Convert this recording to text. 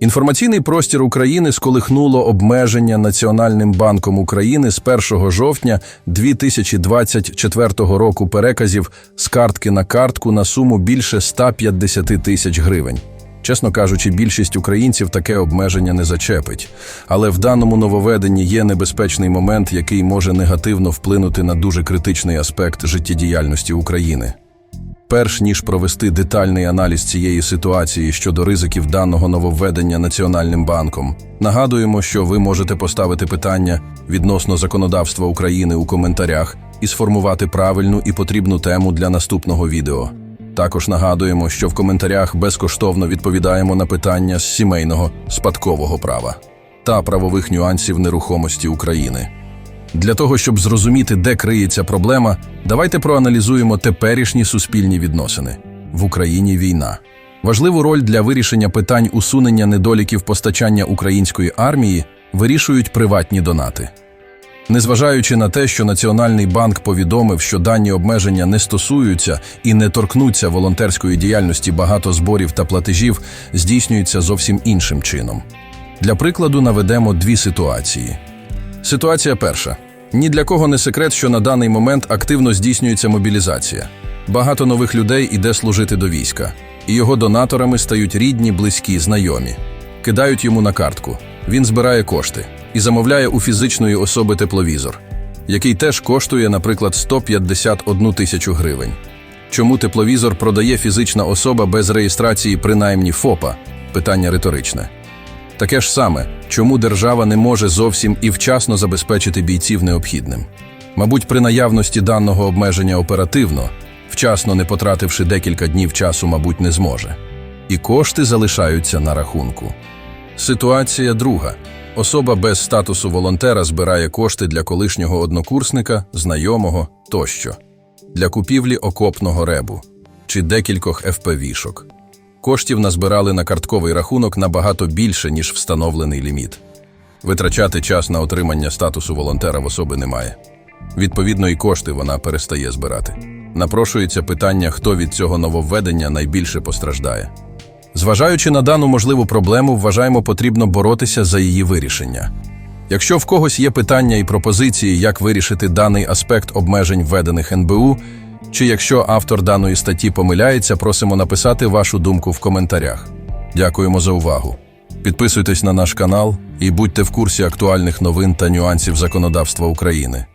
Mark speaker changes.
Speaker 1: Інформаційний простір України сколихнуло обмеження Національним банком України з 1 жовтня 2024 року переказів з картки на картку на суму більше 150 тисяч гривень. Чесно кажучи, більшість українців таке обмеження не зачепить. Але в даному нововведенні є небезпечний момент, який може негативно вплинути на дуже критичний аспект життєдіяльності України. Перш ніж провести детальний аналіз цієї ситуації щодо ризиків даного нововведення Національним банком, нагадуємо, що ви можете поставити питання відносно законодавства України у коментарях і сформувати правильну і потрібну тему для наступного відео. Також нагадуємо, що в коментарях безкоштовно відповідаємо на питання з сімейного спадкового права та правових нюансів нерухомості України. Для того, щоб зрозуміти, де криється проблема, давайте проаналізуємо теперішні суспільні відносини. В Україні війна. Важливу роль для вирішення питань усунення недоліків постачання української армії вирішують приватні донати. Незважаючи на те, що Національний банк повідомив, що дані обмеження не стосуються і не торкнуться волонтерської діяльності багато зборів та платежів, здійснюються зовсім іншим чином. Для прикладу наведемо дві ситуації. Ситуація перша. Ні для кого не секрет, що на даний момент активно здійснюється мобілізація. Багато нових людей іде служити до війська, і його донаторами стають рідні, близькі, знайомі. Кидають йому на картку. Він збирає кошти і замовляє у фізичної особи тепловізор, який теж коштує, наприклад, 151 тисячу гривень. Чому тепловізор продає фізична особа без реєстрації принаймні ФОПа? Питання риторичне. Таке ж саме, чому держава не може зовсім і вчасно забезпечити бійців необхідним. Мабуть, при наявності даного обмеження оперативно, вчасно не потративши декілька днів часу, мабуть, не зможе. І кошти залишаються на рахунку. Ситуація друга. Особа без статусу волонтера збирає кошти для колишнього однокурсника, знайомого тощо, для купівлі окопного ребу чи декількох ФПВ-шок. Коштів назбирали на картковий рахунок набагато більше, ніж встановлений ліміт. Витрачати час на отримання статусу волонтера в особи немає. Відповідно, і кошти вона перестає збирати. Напрошується питання, хто від цього нововведення найбільше постраждає. Зважаючи на дану можливу проблему, вважаємо, потрібно боротися за її вирішення. Якщо в когось є питання і пропозиції, як вирішити даний аспект обмежень, введених НБУ, чи якщо автор даної статті помиляється, просимо написати вашу думку в коментарях. Дякуємо за увагу. Підписуйтесь на наш канал і будьте в курсі актуальних новин та нюансів законодавства України.